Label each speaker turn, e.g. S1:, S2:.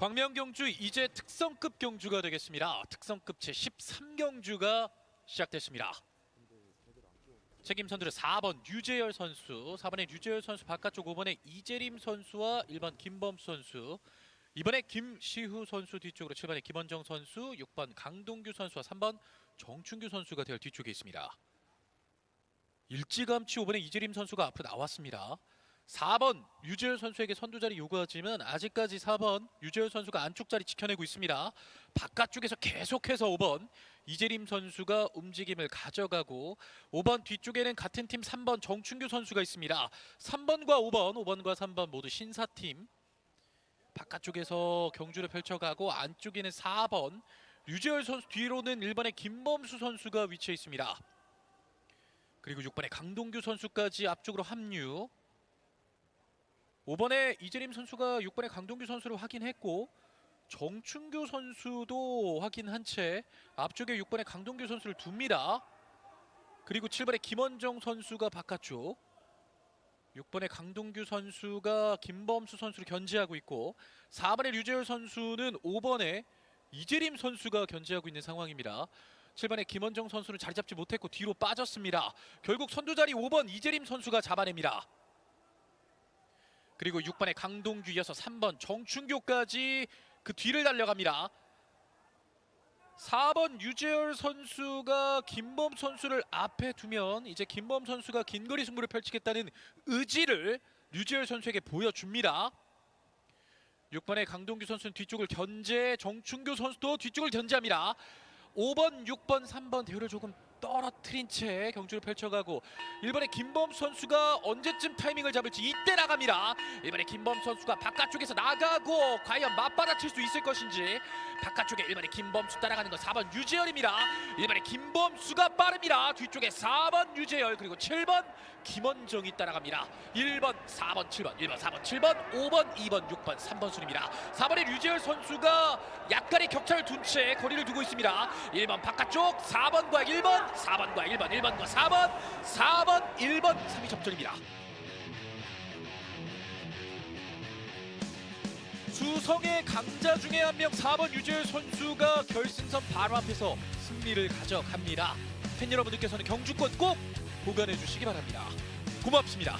S1: 광명 경주 이제 특성급 경주가 되겠습니다. 특성급 제 13 경주가 시작됐습니다. 책임 선두는 4번 유재열 선수, 4번에 유재열 선수 바깥쪽 5번에 이재림 선수와 1번 김범수 선수, 이번에 김시후 선수 뒤쪽으로 7번에 김원정 선수, 6번 강동규 선수와 3번 정춘규 선수가 될 뒤쪽에 있습니다. 일찌감치 5번에 이재림 선수가 앞으로 나왔습니다. 4번 유재열 선수에게 선두 자리 요구하지만 아직까지 4번 유재열 선수가 안쪽 자리 지켜내고 있습니다. 바깥쪽에서 계속해서 5번 이재림 선수가 움직임을 가져가고 5번 뒤쪽에는 같은 팀 3번 정춘규 선수가 있습니다. 3번과 5번, 5번과 3번 모두 신사팀. 바깥쪽에서 경주를 펼쳐가고 안쪽에는 4번 유재열 선수 뒤로는 1번의 김범수 선수가 위치해 있습니다. 그리고 6번의 강동규 선수까지 앞쪽으로 합류. 5번에 이재림 선수가 6번의 강동규 선수를 확인했고 정춘규 선수도 확인한 채 앞쪽에 6번의 강동규 선수를 둡니다. 그리고 7번의 김원정 선수가 바깥쪽 6번의 강동규 선수가 김범수 선수를 견제하고 있고 4번의 류재열 선수는 5번에 이재림 선수가 견제하고 있는 상황입니다. 7번의 김원정 선수는 자리 잡지 못했고 뒤로 빠졌습니다. 결국 선두 자리 5번 이재림 선수가 잡아냅니다. 그리고 6번의 강동규 이어서 3번 정춘교까지 그 뒤를 달려갑니다. 4번 유재열 선수가 김범 선수를 앞에 두면 이제 김범 선수가 긴거리 승부를 펼치겠다는 의지를 유재열 선수에게 보여줍니다. 6번의 강동규 선수는 뒤쪽을 견제, 정춘교 선수도 뒤쪽을 견제합니다. 5번, 6번, 3번 대우를 조금 떨어뜨린 채 경주를 펼쳐가고 1번의 김범 선수가 언제쯤 타이밍을 잡을지 이때 나갑니다. 1번의 김범 선수가 바깥쪽에서 나가고 과연 맞받아칠 수 있을 것인지 바깥쪽에 1번의 김범수 따라가는 건 4번 유재열입니다. 1번의 김범수가 빠릅니다. 뒤쪽에 4번 유재열 그리고 7번 김원정이 따라갑니다. 1번, 4번, 7번, 1번, 4번, 7번, 5번, 2번, 6번, 3번 순입니다. 4번의 류재열 선수가 약간의 격차를 둔 채 거리를 두고 있습니다. 1번 바깥쪽, 4번과 1번, 4번과 1번, 1번과 4번, 4번, 1번, 3위 접전입니다. 수성의 강자 중에 한 명 4번 유재열 선수가 결승선 바로 앞에서 승리를 가져갑니다. 팬 여러분들께서는 경주권 꼭 보관해 주시기 바랍니다. 고맙습니다.